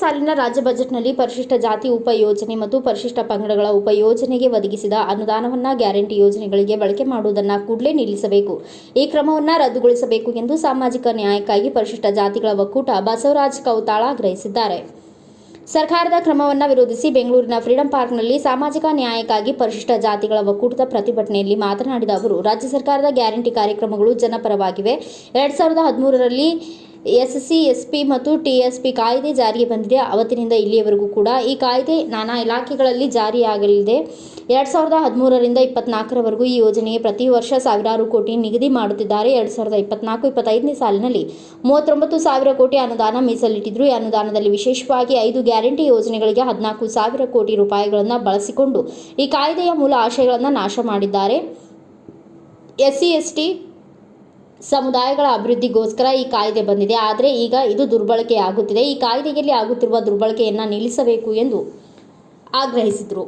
ಸಾಲಿನ ರಾಜ್ಯ ಬಜೆಟ್ನಲ್ಲಿ ಪರಿಶಿಷ್ಟ ಜಾತಿ ಉಪಯೋಜನೆ ಮತ್ತು ಪರಿಶಿಷ್ಟ ಪಂಗಡಗಳ ಉಪಯೋಜನೆಗೆ ಒದಗಿಸಿದ ಅನುದಾನವನ್ನು ಗ್ಯಾರಂಟಿ ಯೋಜನೆಗಳಿಗೆ ಬಳಕೆ ಮಾಡುವುದನ್ನು ಕೂಡಲೇ ನಿಲ್ಲಿಸಬೇಕು. ಈ ಕ್ರಮವನ್ನು ರದ್ದುಗೊಳಿಸಬೇಕು ಎಂದು ಸಾಮಾಜಿಕ ನ್ಯಾಯಕ್ಕಾಗಿ ಪರಿಶಿಷ್ಟ ಜಾತಿಗಳ ಒಕ್ಕೂಟ ಬಸವರಾಜ್ ಕೌತಾಳ ಆಗ್ರಹಿಸಿದ್ದಾರೆ. ಸರ್ಕಾರದ ಕ್ರಮವನ್ನು ವಿರೋಧಿಸಿ ಬೆಂಗಳೂರಿನ ಫ್ರೀಡಂ ಪಾರ್ಕ್ನಲ್ಲಿ ಸಾಮಾಜಿಕ ನ್ಯಾಯಕ್ಕಾಗಿ ಪರಿಶಿಷ್ಟ ಜಾತಿಗಳ ಒಕ್ಕೂಟದ ಪ್ರತಿಭಟನೆಯಲ್ಲಿ ಮಾತನಾಡಿದ ಅವರು, ರಾಜ್ಯ ಸರ್ಕಾರದ ಗ್ಯಾರಂಟಿ ಕಾರ್ಯಕ್ರಮಗಳು ಜನಪರವಾಗಿವೆ. ಎರಡ್ ಸಾವಿರದ ಹದಿಮೂರರಲ್ಲಿ ಎಸ್ಸಿ, ಎಸ್ಪಿ ಮತ್ತು ಟಿ ಎಸ್ ಪಿ ಕಾಯ್ದೆ ಜಾರಿಗೆ ಬಂದಿದೆ. ಅವತ್ತಿನಿಂದ ಇಲ್ಲಿಯವರೆಗೂ ಕೂಡ ಈ ಕಾಯ್ದೆ ನಾನಾ ಇಲಾಖೆಗಳಲ್ಲಿ ಜಾರಿಯಾಗಲಿದೆ. ಎರಡು ಸಾವಿರದ ಹದಿಮೂರರಿಂದ ಇಪ್ಪತ್ನಾಲ್ಕರವರೆಗೂ ಈ ಯೋಜನೆಗೆ ಪ್ರತಿ ವರ್ಷ ಸಾವಿರಾರು ಕೋಟಿ ನಿಗದಿ ಮಾಡುತ್ತಿದ್ದಾರೆ. ಎರಡ್ ಸಾವಿರದ ಇಪ್ಪತ್ನಾಲ್ಕು, ಇಪ್ಪತ್ತೈದನೇ ಸಾಲಿನಲ್ಲಿ ಮೂವತ್ತೊಂಬತ್ತು ಸಾವಿರ ಕೋಟಿ ಅನುದಾನ ಮೀಸಲಿಟ್ಟಿದ್ರು. ಈ ಅನುದಾನದಲ್ಲಿ ವಿಶೇಷವಾಗಿ ಐದು ಗ್ಯಾರಂಟಿ ಯೋಜನೆಗಳಿಗೆ ಹದಿನಾಲ್ಕು ಸಾವಿರ ಕೋಟಿ ರೂಪಾಯಿಗಳನ್ನು ಬಳಸಿಕೊಂಡು ಈ ಕಾಯ್ದೆಯ ಮೂಲ ಆಶಯಗಳನ್ನು ನಾಶ ಮಾಡಿದ್ದಾರೆ. ಎಸ್ ಸಿ ಎಸ್ಸಿ, ಎಸ್ಟಿ ಸಮುದಾಯಗಳ ಅಭಿವೃದ್ಧಿಗೋಸ್ಕರ ಈ ಕಾಯ್ದೆ ಬಂದಿದೆ. ಆದರೆ ಈಗ ಇದು ದುರ್ಬಳಕೆಯಾಗುತ್ತಿದೆ. ಈ ಕಾಯ್ದೆಯಲ್ಲಿ ಆಗುತ್ತಿರುವ ದುರ್ಬಳಕೆಯನ್ನು ನಿಲ್ಲಿಸಬೇಕು ಎಂದು ಆಗ್ರಹಿಸಿದರು.